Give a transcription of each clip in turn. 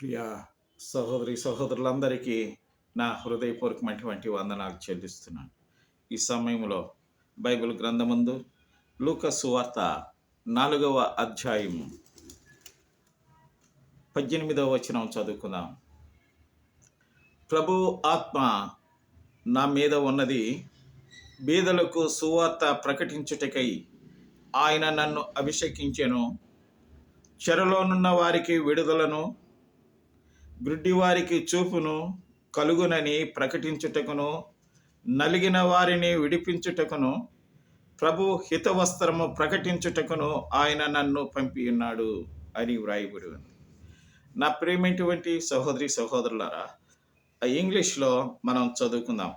ప్రియ సహోదరి సహోదరులందరికీ నా హృదయపూర్వకమైనటువంటి వందనాలు చెల్లిస్తున్నాను. ఈ సమయంలో బైబిల్ గ్రంథమందు లూక సువార్త నాలుగవ అధ్యాయం పద్దెనిమిదవ వచనం చదువుకుందాం. ప్రభు ఆత్మ నా మీద ఉన్నది బీదలకు సువార్త ప్రకటించుటకై ఆయన నన్ను అభిషేకించెను. చెరలోనున్న వారికి విడుదలను. గుడ్డివారికి చూపును కలుగునని ప్రకటించుటకును నలిగిన వారిని విడిపించుటకును ప్రభు హితవస్త్రము ప్రకటించుటకును ఆయన నన్ను పంపి ఉన్నాడు అని వ్రాయబడి ఉంది నా ప్రేమటువంటి సహోదరి సహోదరులారా ఆ ఇంగ్లీష్లో మనం చదువుకుందాం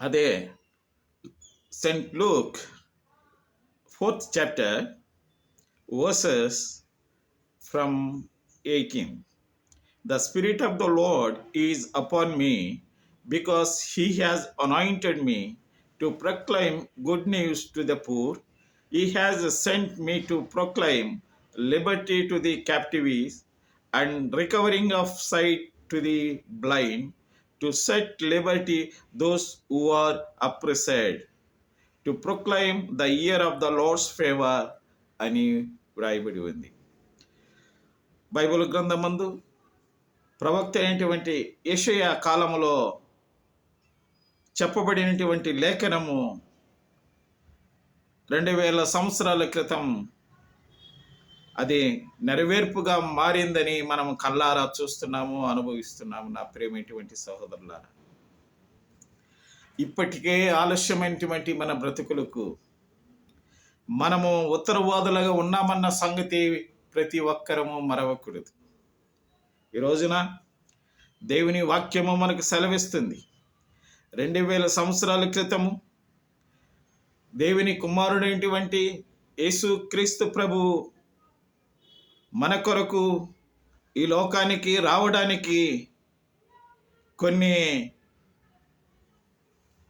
అదే saint Luke fourth chapter verses from 18. The Spirit of the Lord is upon me because He has anointed me to proclaim good news to the poor. He has sent me to proclaim liberty to the captives and recovering of sight to the blind, to set liberty those who are oppressed, to proclaim the year of the Lord's favor అని వ్రాయబడి ఉంది Bible గ్రంథమందు ప్రవక్త అయినటువంటి యెషయా కాలములో చెప్పబడినటువంటి లేఖనము రెండు వేల సంవత్సరాల క్రితం అది నెరవేర్పుగా మారిందని మనం కళ్ళారా చూస్తున్నాము అనుభవిస్తున్నాము నా ప్రేమైనటువంటి సహోదరులారా. ఇప్పటికే ఆలస్యమైనటువంటి మన బ్రతుకులకు మనము ఉత్తరవాదులుగా ఉన్నామన్న సంగతి ప్రతి ఒక్కరము మరవకూడదు. ఈ రోజున దేవుని వాక్యము మనకు సెలవిస్తుంది. రెండు వేల సంవత్సరాల క్రితము దేవుని కుమారుడైనటువంటి యేసు క్రీస్తు ప్రభు మన కొరకు ఈ లోకానికి రావడానికి కొన్ని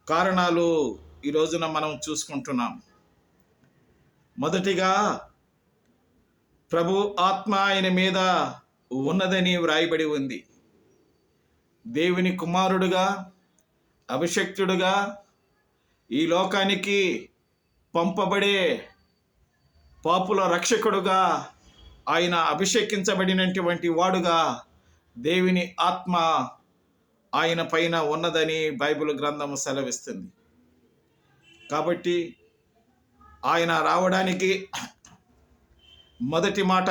కారణాలు ఈ రోజున మనం చూసుకుంటున్నాం. మొదటిగా ప్రభు ఆత్మ ఆయన మీద ఉన్నదని వ్రాయబడి ఉంది. దేవుని కుమారుడుగా అభిషక్తుడుగా ఈ లోకానికి పంపబడే పాపుల రక్షకుడుగా ఆయన అభిషేకించబడినటువంటి వాడుగా దేవుని ఆత్మ ఆయన పైన ఉన్నదని బైబిల్ గ్రంథం సెలవిస్తుంది. కాబట్టి ఆయన రావడానికి మొదటి మాట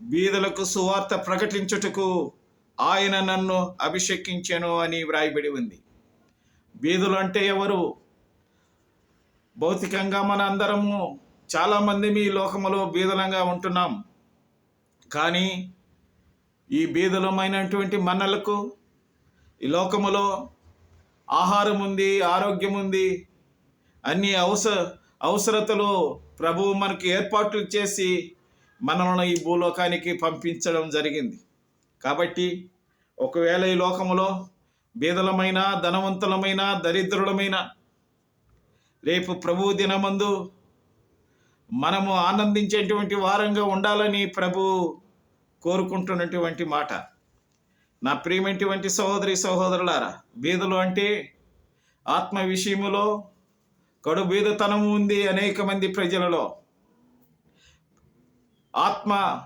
బీదలకు సువార్త ప్రకటించుటకు ఆయన నన్ను అభిషేకించెను అని వ్రాయబడి ఉంది. బీదులు అంటే ఎవరు? భౌతికంగా మన అందరము చాలామంది మీ లోకములో బీదలంగా ఉంటున్నాం. కానీ ఈ బీదలమైనటువంటి మనలకు ఈ లోకములో ఆహారం ఉంది ఆరోగ్యం ఉంది అన్ని అవసర అవసరతలు ప్రభువు మనకి ఏర్పాట్లు చేసి మనల్ని ఈ భూలోకానికి పంపించడం జరిగింది. కాబట్టి ఒకవేళ ఈ లోకములో బీదలమైన ధనవంతులమైన దరిద్రులమైన రేపు ప్రభు దినమందు మనము ఆనందించేటువంటి వారంగా ఉండాలని ప్రభు కోరుకుంటున్నటువంటి మాట. నా ప్రియమైనటువంటి సహోదరి సహోదరులారా బీదలు అంటే ఆత్మ విషయములో కడు బీదతనం ఉంది అనేక మంది ప్రజలలో. ఆత్మ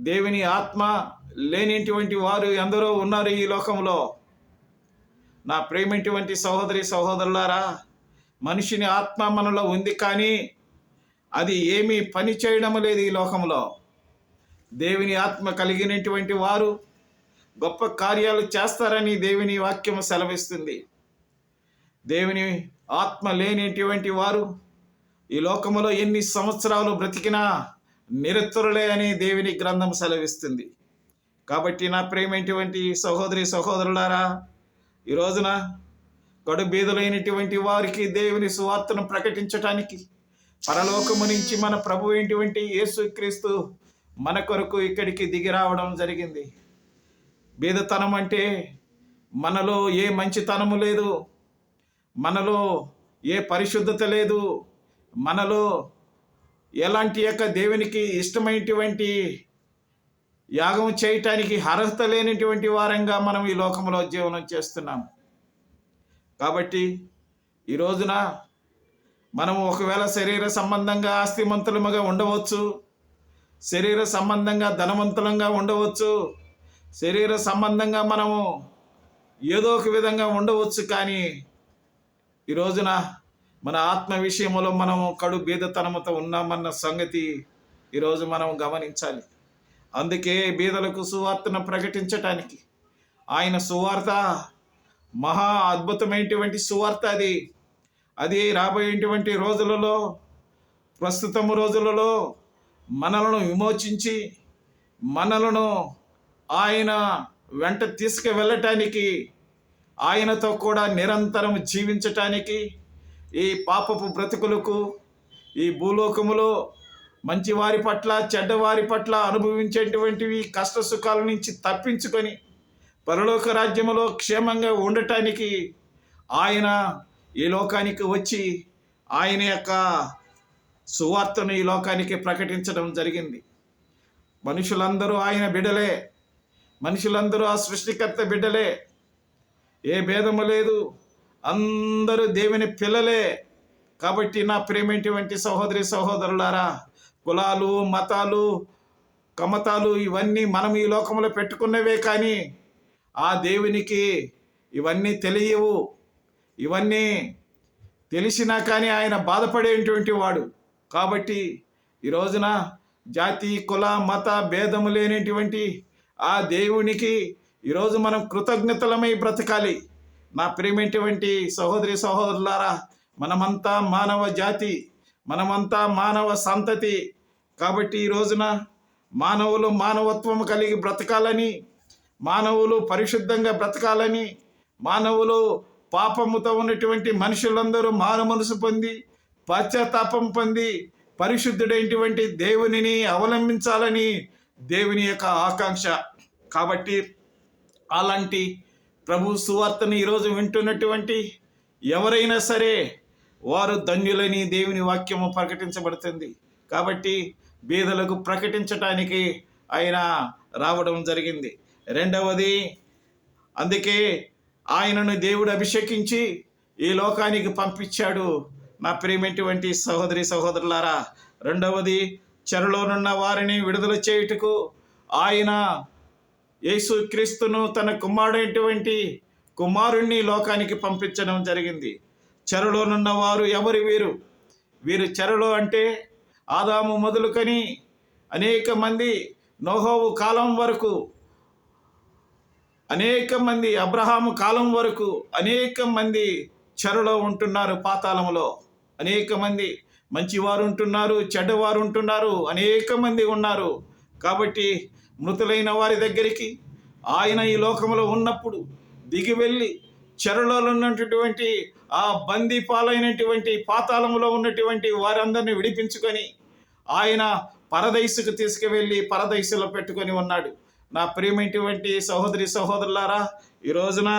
దేవుని ఆత్మ లేనిటువంటి వారు ఎందరో ఉన్నారు ఈ లోకంలో. నా ప్రేమటువంటి సహోదరి సహోదరులారా మనిషిని ఆత్మ మనలో ఉంది కానీ అది ఏమీ పని చేయడం లేదు ఈ లోకంలో. దేవుని ఆత్మ కలిగినటువంటి వారు గొప్ప కార్యాలు చేస్తారని దేవుని వాక్యం సెలవిస్తుంది. దేవుని ఆత్మ లేనిటువంటి వారు ఈ లోకములో ఎన్ని సంవత్సరాలు బ్రతికినా నిరుత్తరులే అని దేవుని గ్రంథం సెలవిస్తుంది. కాబట్టి నా ప్రేమైనటువంటి సహోదరి సహోదరులారా ఈ రోజున కడు బీదులైనటువంటి వారికి దేవుని సువార్తను ప్రకటించటానికి పరలోకము నుంచి మన ప్రభు అయినటువంటి యేసుక్రీస్తు మన కొరకు ఇక్కడికి దిగి రావడం జరిగింది. బీదతనం అంటే మనలో ఏ మంచితనము లేదు మనలో ఏ పరిశుద్ధత లేదు మనలో ఎలాంటి యొక్క దేవునికి ఇష్టమైనటువంటి యాగం చేయటానికి అర్హత లేనిటువంటి వారంగా మనం ఈ లోకంలో జీవనం చేస్తున్నాం. కాబట్టి ఈ రోజున మనము ఒకవేళ శరీర సంబంధంగా ఆస్తిమంతులముగా ఉండవచ్చు శరీర సంబంధంగా ధనవంతులంగా ఉండవచ్చు శరీర సంబంధంగా మనము ఏదో ఒక విధంగా ఉండవచ్చు కానీ ఈ రోజున మన ఆత్మ విషయంలో మనం కడు బీదతనముతో ఉన్నామన్న సంగతి ఈరోజు మనం గమనించాలి. అందుకే బీదలకు సువార్తను ప్రకటించటానికి ఆయన సువార్త మహా అద్భుతమైనటువంటి సువార్త అది. అది రాబోయేటువంటి రోజులలో ప్రస్తుతము రోజులలో మనలను విమోచించి మనలను ఆయన వెంట తీసుకువెళ్ళటానికి ఆయనతో కూడా నిరంతరం జీవించటానికి ఈ పాపపు బ్రతుకులకు ఈ భూలోకములో మంచి వారి పట్ల చెడ్డవారి పట్ల అనుభవించేటువంటివి కష్ట సుఖాల నుంచి తప్పించుకొని పరలోక రాజ్యములో క్షేమంగా ఉండటానికి ఆయన ఈ లోకానికి వచ్చి ఆయన యొక్క సువార్తను ఈ లోకానికి ప్రకటించడం జరిగింది. మనుషులందరూ ఆయన బిడ్డలే. మనుషులందరూ ఆ సృష్టికర్త బిడ్డలే. ఏ భేదము లేదు. అందరూ దేవుని పిల్లలే. కాబట్టి నా ప్రేమేంటివంటి సహోదరి సహోదరులారా కులాలు మతాలు కమతాలు ఇవన్నీ మనం ఈ లోకంలో పెట్టుకున్నవే కానీ ఆ దేవునికి ఇవన్నీ తెలియవు. ఇవన్నీ తెలిసినా కానీ ఆయన బాధపడేటువంటి వాడు. కాబట్టి ఈ రోజున జాతి కుల మత భేదము లేనిటువంటి ఆ దేవునికి ఈరోజు మనం కృతజ్ఞతలమై బ్రతకాలి. నా ప్రేమేటువంటి సహోదరి సహోదరులారా మనమంతా మానవ జాతి మనమంతా మానవ సంతతి. కాబట్టి ఈ రోజున మానవులు మానవత్వం కలిగి బ్రతకాలని మానవులు పరిశుద్ధంగా బ్రతకాలని మానవులు పాపముతో ఉన్నటువంటి మనుషులందరూ మారు మనసు పొంది పశ్చాత్తాపం పొంది పరిశుద్ధుడైనటువంటి దేవునిని అవలంబించాలని దేవుని యొక్క ఆకాంక్ష. కాబట్టి అలాంటి ప్రభు సువార్తను ఈరోజు వింటున్నటువంటి ఎవరైనా సరే వారు ధన్యులని దేవుని వాక్యము ప్రకటించబడుతుంది. కాబట్టి బీదలకు ప్రకటించటానికి ఆయన రావడం జరిగింది. రెండవది అందుకే ఆయనను దేవుడు అభిషేకించి ఈ లోకానికి పంపించాడు నా ప్రేమటువంటి సహోదరి సహోదరులారా. రెండవది చెరలోనున్న వారిని విడుదల చేయుటకు ఆయన యేసు క్రీస్తును తన కుమారుడైనటువంటి కుమారుణ్ణి లోకానికి పంపించడం జరిగింది. చెరలోనున్న వారు ఎవరు వీరు? వీరు చెరలో అంటే ఆదాము మొదలుకొని అనేక మంది నోహోవు కాలం వరకు అనేక మంది అబ్రహాము కాలం వరకు అనేక మంది చెరలో ఉంటున్నారు పాతాళములో. అనేక మంది మంచివారు ఉంటున్నారు చెడ్డవారు ఉంటున్నారు అనేక మంది ఉన్నారు. కాబట్టి మృతులైన వారి దగ్గరికి ఆయన ఈ లోకంలో ఉన్నప్పుడు దిగి వెళ్ళి చెరలో ఉన్నటువంటి ఆ బందీ పాలైనటువంటి పాతాళంలో ఉన్నటువంటి వారందరిని విడిపించుకొని ఆయన పరదైసుకు తీసుకువెళ్ళి పరదైసులో పెట్టుకొని ఉన్నాడు. నా ప్రియమైనటువంటి సహోదరి సహోదరులారా ఈ రోజున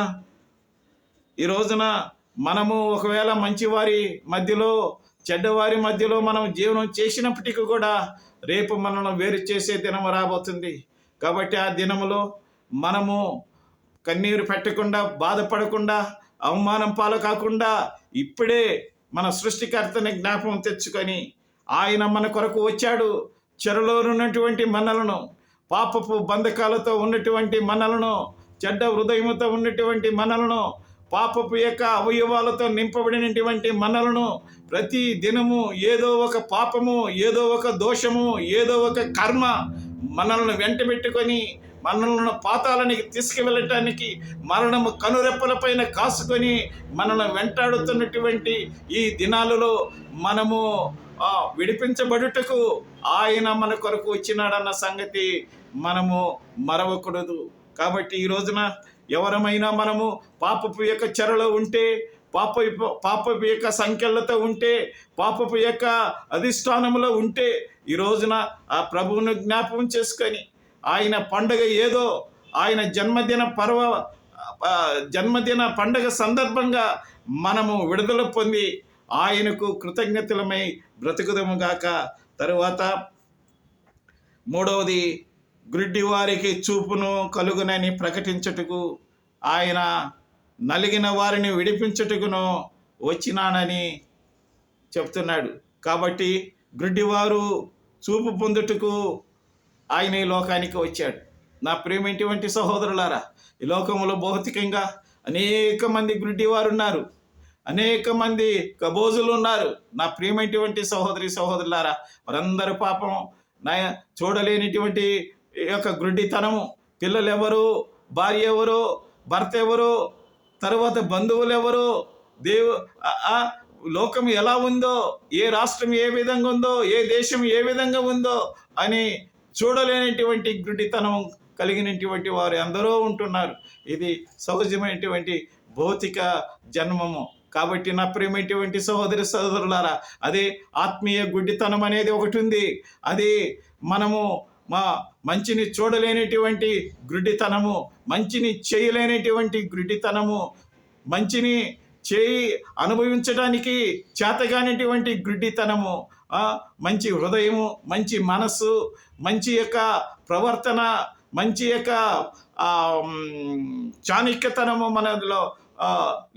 ఈ రోజున మనము ఒకవేళ మంచివారి మధ్యలో చెడ్డవారి మధ్యలో మనం జీవనం చేసినప్పటికీ కూడా రేపు మనల్ని వేరు చేసే దినం రాబోతుంది. కాబట్టి ఆ దినములో మనము కన్నీరు పెట్టకుండా బాధపడకుండా అవమానం పాలు కాకుండా ఇప్పుడే మన సృష్టికర్తని జ్ఞాపకం తెచ్చుకొని ఆయన మన కొరకు వచ్చాడు. చెరలో ఉన్నటువంటి మనలను పాపపు బంధకాలతో ఉన్నటువంటి మనలను చెడ్డ హృదయముతో ఉన్నటువంటి మనలను పాపపు యొక్క అవయవాలతో నింపబడినటువంటి మనలను ప్రతి దినము ఏదో ఒక పాపము ఏదో ఒక దోషము ఏదో ఒక కర్మ మనల్ని వెంట పెట్టుకొని మనల్ని పాతాలనికి తీసుకువెళ్ళటానికి మరణము కనురెప్పలపైన కాసుకొని మనల్ని వెంటాడుతున్నటువంటి ఈ దినాలలో మనము విడిపించబడుటకు ఆయన మన కొరకు వచ్చినాడన్న సంగతి మనము మరవకూడదు. కాబట్టి ఈ రోజున ఎవరమైనా మనము పాపపు యొక్క చెరలో ఉంటే పాప పాపపు యొక్క సంఖ్యలతో ఉంటే పాపపు యొక్క అధిష్టానములో ఉంటే ఈ రోజున ఆ ప్రభువును జ్ఞాపకం చేసుకొని ఆయన పండగ ఏదో ఆయన జన్మదిన పర్వ జన్మదిన పండగ సందర్భంగా మనము విడుదల పొంది ఆయనకు కృతజ్ఞతలమై బ్రతుకుదము గాక. తరువాత మూడవది గ్రుడ్డి వారికి చూపును కలుగునని ప్రకటించుటకు ఆయన నలిగిన వారిని విడిపించుటకును వచ్చినానని చెప్తున్నాడు. కాబట్టి గ్రుడ్డివారు చూపు పొందుటకు ఆయన ఈ లోకానికి వచ్చాడు. నా ప్రేమేంటివంటి సహోదరులారా? ఈ లోకంలో భౌతికంగా అనేక మంది గ్రుడ్డివారు ఉన్నారు. అనేక మంది కబోజులు ఉన్నారు. నా ప్రియమైనటువంటి సహోదరి సహోదరులారా? వారందరూ పాపం నా చూడలేనిటువంటి ఈ యొక్క గ్రుడ్డితనము. పిల్లలు ఎవరు భార్య ఎవరు? భర్త ఎవరు? తర్వాత బంధువులు ఎవరు? దేవు లోకం ఎలా ఉందో ఏ రాష్ట్రం ఏ విధంగా ఉందో ఏ దేశం ఏ విధంగా ఉందో అని చూడలేనటువంటి గుడ్డితనం కలిగినటువంటి వారు ఎందరో ఉంటున్నారు. ఇది సహజమైనటువంటి భౌతిక జన్మము. కాబట్టి నా ప్రేమటువంటి సహోదరి సహోదరులారా అదే ఆత్మీయ గుడ్డితనం అనేది ఒకటి ఉంది. అది మనము మా మంచిని చూడలేనిటువంటి గుడ్డితనము మంచిని చేయలేనిటువంటి గుడ్డితనము మంచిని చేయి అనుభవించడానికి చేతగానిటువంటి గుడ్డితనము మంచి హృదయము మంచి మనస్సు మంచి యొక్క ప్రవర్తన మంచి యొక్క చాణిక్యతనము చాణక్యతనము మనలో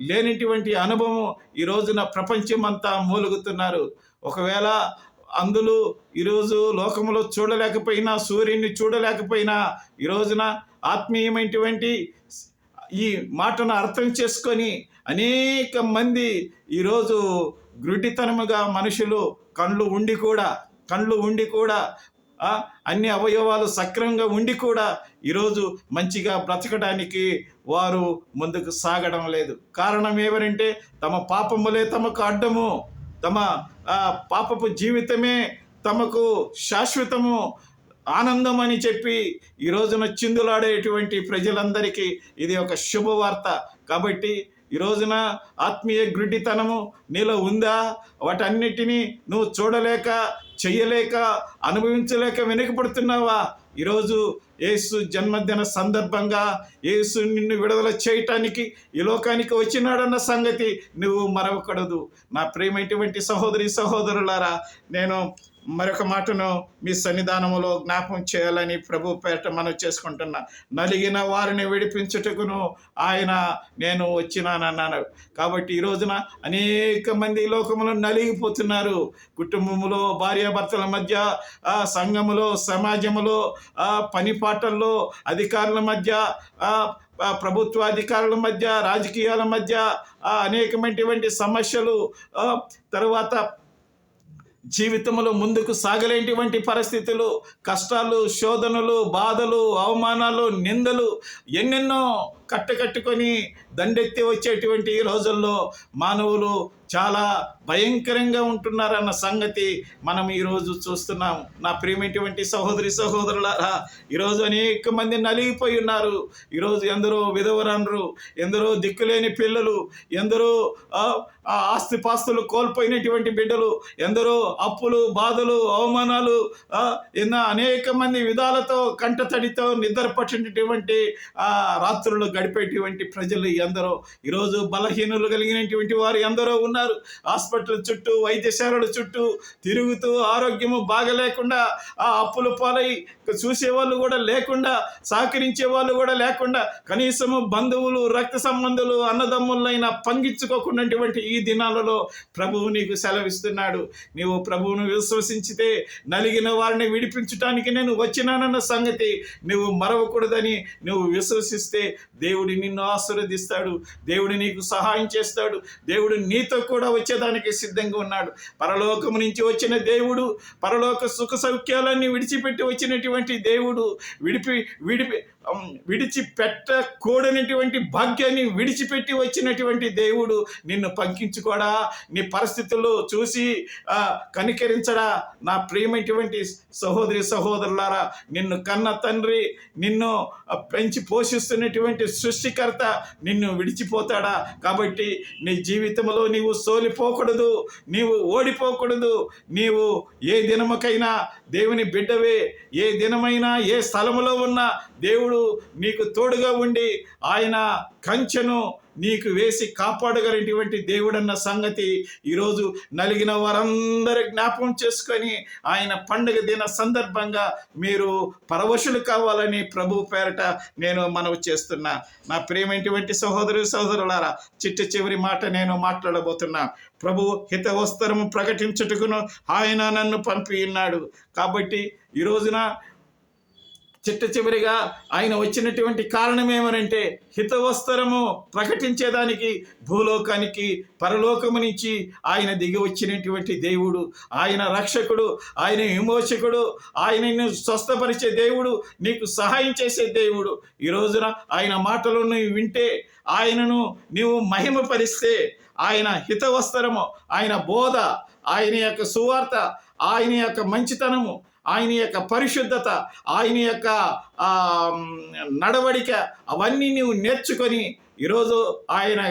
లేనిటువంటి అనుభవం ఈ రోజున ప్రపంచం అంతా మూలుగుతున్నారు. ఒకవేళ అందులో ఈరోజు లోకంలో చూడలేకపోయినా సూర్యుని చూడలేకపోయినా ఈ రోజున ఆత్మీయమైనటువంటి ఈ మాటను అర్థం చేసుకొని అనేక మంది ఈరోజు గ్రుడితనముగా మనుషులు కళ్ళు ఉండి కూడా కళ్ళు ఉండి కూడా అన్ని అవయవాలు సక్రమంగా ఉండి కూడా ఈరోజు మంచిగా బ్రతకడానికి వారు ముందుకు సాగడం లేదు. కారణం ఏమనంటే తమ పాపములే తమకు అడ్డము. తమ పాపపు జీవితమే తమకు శాశ్వతము ఆనందం అని చెప్పి ఈ రోజున చిందులాడేటువంటి ప్రజలందరికీ ఇది ఒక శుభవార్త. కాబట్టి ఈ రోజున ఆత్మీయ గ్రుడ్డితనము నీలో ఉందా? వాటన్నిటినీ నువ్వు చూడలేక చెయ్యలేక అనుభవించలేక వెనుకబడుతున్నావా ఈరోజు యేసు జన్మదిన సందర్భంగా యేసు నిన్ను విడుదల చేయటానికి ఈ లోకానికి వచ్చినాడన్న సంగతి నువ్వు మరవకూడదు. నా ప్రేమ ఇటువంటి సహోదరి సహోదరులారా నేను మరొక మాటను మీ సన్నిధానములో జ్ఞాపం చేయాలని ప్రభు పేట మనం చేసుకుంటున్నా. నలిగిన వారిని విడిపించుటకును ఆయన నేను వచ్చినానన్నాను కాబట్టి ఈ రోజున అనేక మంది లోకములు నలిగిపోతున్నారు. కుటుంబములో భార్యాభర్తల మధ్య సంఘములో సమాజములో పని పాటల్లో అధికారుల మధ్య ప్రభుత్వ అధికారుల మధ్య రాజకీయాల మధ్య అనేకమైనటువంటి సమస్యలు తర్వాత జీవితంలో ముందుకు సాగలేటువంటి పరిస్థితులు కష్టాలు శోధనలు బాధలు అవమానాలు నిందలు ఎన్నెన్నో కట్టకట్టుకొని దండెత్తి వచ్చేటువంటి ఈ రోజుల్లో మానవులు చాలా భయంకరంగా ఉంటున్నారన్న సంగతి మనం ఈరోజు చూస్తున్నాం. నా ప్రియమైనటువంటి సహోదరి సహోదరులారా ఈరోజు అనేక మంది నలిగిపోయి ఉన్నారు. ఈరోజు ఎందరో విధవరాన్రు ఎందరో దిక్కులేని పిల్లలు ఎందరో ఆస్తిపాస్తులు కోల్పోయినటువంటి బిడ్డలు ఎందరో అప్పులు బాధలు అవమానాలు ఎన్నో అనేక మంది విధాలతో కంటతడితో నిద్ర పట్టినటువంటి రాత్రులు గడిపేటువంటి ప్రజలు ఎందరో ఈరోజు బలహీనులు కలిగినటువంటి వారు ఎందరో ఉన్నారు. హాస్పిటల్ చుట్టూ వైద్యశాలల చుట్టూ తిరుగుతూ ఆరోగ్యము బాగలేకుండా ఆ అప్పుల పాలై చూసేవాళ్ళు కూడా లేకుండా సహకరించే వాళ్ళు కూడా లేకుండా కనీసము బంధువులు రక్త సంబంధులు అన్నదమ్ములైనా పంగించుకోకున్నటువంటి ఈ దినాలలో ప్రభువు నీకు సెలవిస్తున్నాడు. నీవు ప్రభువును విశ్వసించితే నలిగిన వారిని విడిపించటానికి నేను వచ్చినానన్న సంగతి నువ్వు మరవకూడదని నువ్వు విశ్వసిస్తే దేవుడు నిన్ను ఆశీర్వదిస్తాడు. దేవుడు నీకు సహాయం చేస్తాడు. దేవుడు నీతో కూడా వచ్చేదానికి సిద్ధంగా ఉన్నాడు. పరలోకము నుంచి వచ్చిన దేవుడు పరలోక సుఖ సౌఖ్యాలన్నీ విడిచిపెట్టి వచ్చినటువంటి దేవుడు విడిపి విడిపి విడిచిపెట్టకూడనటువంటి భాగ్యాన్ని విడిచిపెట్టి వచ్చినటువంటి దేవుడు నిన్ను పంకించుకోడా? నీ పరిస్థితుల్లో చూసి కనికరించడా? నా ప్రియమైనటువంటి సహోదరి సహోదరులారా నిన్ను కన్న తండ్రి నిన్ను పెంచి పోషిస్తున్నటువంటి సృష్టికర్త నిన్ను విడిచిపోతాడా? కాబట్టి నీ జీవితంలో నీవు సోలిపోకూడదు నీవు ఓడిపోకూడదు నీవు ఏ దినముకైనా దేవుని బిడ్డవే ఏ దినమైనా ఏ స్థలములో ఉన్నా దేవుడు నీకు తోడుగా ఉండి ఆయన కంచెను నీకు వేసి కాపాడగలిగినటువంటి దేవుడన్న సంగతి ఈరోజు నలిగిన వారందరి జ్ఞాపకం చేసుకొని ఆయన పండుగ దిన సందర్భంగా మీరు పరవశులు కావాలని ప్రభు పేరట నేను మనవి చేస్తున్నా. నా ప్రేమైనటువంటి సహోదరు సహోదరులారా చిట్ట చివరి మాట నేను మాట్లాడబోతున్నా. ప్రభు హితవస్తరము ప్రకటించుటకును ఆయన నన్ను పంపి ఉన్నాడు కాబట్టి ఈ రోజున చిట్ట చివరిగా ఆయన వచ్చినటువంటి కారణం ఏమనంటే హితవస్త్రము ప్రకటించేదానికి భూలోకానికి పరలోకము నుంచి ఆయన దిగి వచ్చినటువంటి దేవుడు. ఆయన రక్షకుడు ఆయన విమోచకుడు ఆయనను స్వస్థపరిచే దేవుడు నీకు సహాయం చేసే దేవుడు. ఈ రోజున ఆయన మాటలను వింటే ఆయనను నీవు మహిమపరిస్తే ఆయన హితవస్త్రము ఆయన బోధ ఆయన యొక్క సువార్త ఆయన యొక్క మంచితనము ఆయన యొక్క పరిశుద్ధత ఆయన యొక్క నడవడిక అవన్నీ నీవు నేర్చుకొని ఈరోజు ఆయన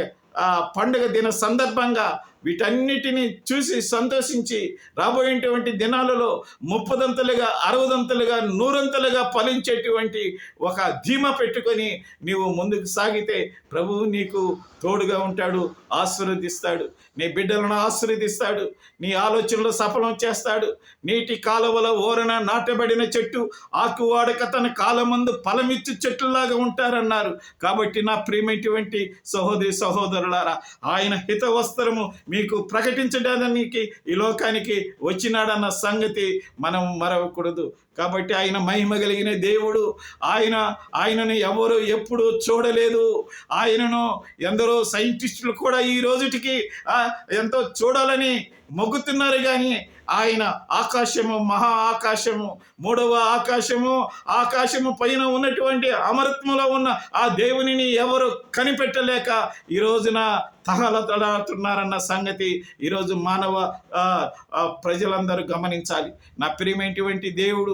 పండుగ దిన సందర్భంగా వీటన్నిటిని చూసి సంతోషించి రాబోయేటువంటి దినాలలో ముప్పదంతలుగా అరవదంతలుగా నూరంతలుగా ఫలించేటువంటి ఒక ధీమ పెట్టుకొని నీవు ముందుకు సాగితే ప్రభువు నీకు తోడుగా ఉంటాడు ఆశీర్వదిస్తాడు. నీ బిడ్డలను ఆశీర్వదిస్తాడు నీ ఆలోచనలు సఫలం చేస్తాడు. నీటి కాలువల ఓరన నాటబడిన చెట్టు ఆకువాడక తన కాలమందు ఫలమిచ్చు చెట్టులాగా ఉంటారన్నారు. కాబట్టి నా ప్రియమైనటువంటి సహోదరి సహోదరులారా ఆయన హితవస్త్రము మీకు ప్రకటించడానికి ఈ లోకానికి వచ్చినాడన్న సంగతి మనం మరవకూడదు. కాబట్టి ఆయన మహిమ కలిగిన దేవుడు ఆయన ఆయనను ఎవరు ఎప్పుడు చూడలేదు. ఆయనను ఎందరో సైంటిస్టులు కూడా ఈ రోజుటికి ఎంతో చూడాలని మొగ్గుతున్నారు కానీ ఆయన ఆకాశము మహా ఆకాశము మూడవ ఆకాశము ఆకాశము పైన ఉన్నటువంటి అమరత్వంలో ఉన్న ఆ దేవునిని ఎవరు కనిపెట్టలేక ఈ రోజున తహలతలాడుతున్నారన్న సంగతి ఈరోజు మానవ ప్రజలందరూ గమనించాలి. నా ప్రియమైనటువంటి దేవుడు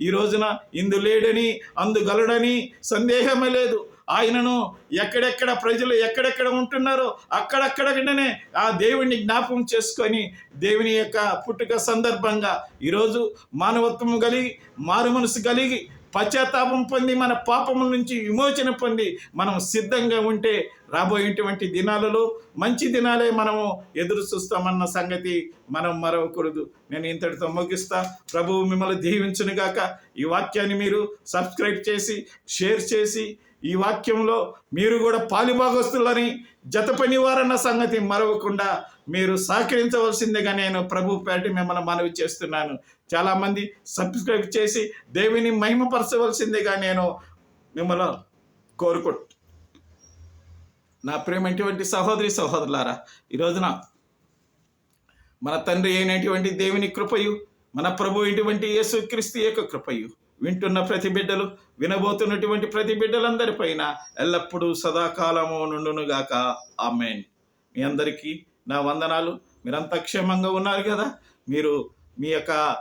ఈ రోజున ఇందు లేడని అందుగలడని సందేహమే లేదు. ఆయనను ఎక్కడెక్కడ ప్రజలు ఎక్కడెక్కడ ఉంటున్నారో అక్కడక్కడనే ఆ దేవుణ్ణి జ్ఞాపకం చేసుకొని దేవుని యొక్క పుట్టుక సందర్భంగా ఈరోజు మానవత్వం కలిగి మారు మనసు కలిగి పశ్చాత్తాపం పొంది మన పాపముల నుంచి విమోచన పొంది మనం సిద్ధంగా ఉంటే రాబోయేటువంటి దినాలలో మంచి దినాలే మనము ఎదురు చూస్తామన్న సంగతి మనం మరవకూడదు. నేను ఇంతటితో ముగిస్తా. ప్రభువు మిమ్మల్ని దీవించునుగాక. ఈ వాక్యాన్ని మీరు సబ్స్క్రైబ్ చేసి షేర్ చేసి ఈ వాక్యంలో మీరు కూడా పాలిభాగస్తులని జత పనివారన్న సంగతి మరవకుండా మీరు సహకరించవలసిందిగా నేను ప్రభు పేటి మిమ్మల్ని మనవి చేస్తున్నాను. చాలామంది సబ్స్క్రైబ్ చేసి దేవిని మహిమపరచవలసిందిగా నేను మిమ్మల్ని కోరుకు నా ప్రేమటువంటి సహోదరి సహోదరులారా ఈ రోజున మన తండ్రి అయినటువంటి దేవుని కృపయు మన ప్రభు ఇటువంటి యేసుక్రీస్తు యొక్క కృపయు వింటున్న ప్రతి బిడ్డలు వినబోతున్నటువంటి ప్రతి బిడ్డలందరిపైన ఎల్లప్పుడూ సదాకాలము నుండునుగాక. ఆమెన్. మీ అందరికీ నా వందనాలు. మీరంతా క్షేమంగా ఉన్నారు కదా? మీరు మీ యొక్క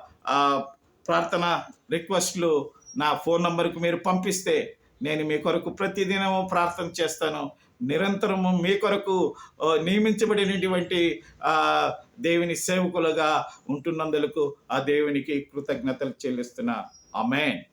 ప్రార్థన రిక్వెస్ట్లు నా ఫోన్ నంబర్కు మీరు పంపిస్తే నేను మీ కొరకు ప్రతిదినము ప్రార్థన చేస్తాను. నిరంతరము మీ కొరకు నియమించబడినటువంటి దేవుని సేవకులుగా ఉంటున్నందులకు ఆ దేవునికి కృతజ్ఞతలు చెల్లిస్తున్నా. Amen.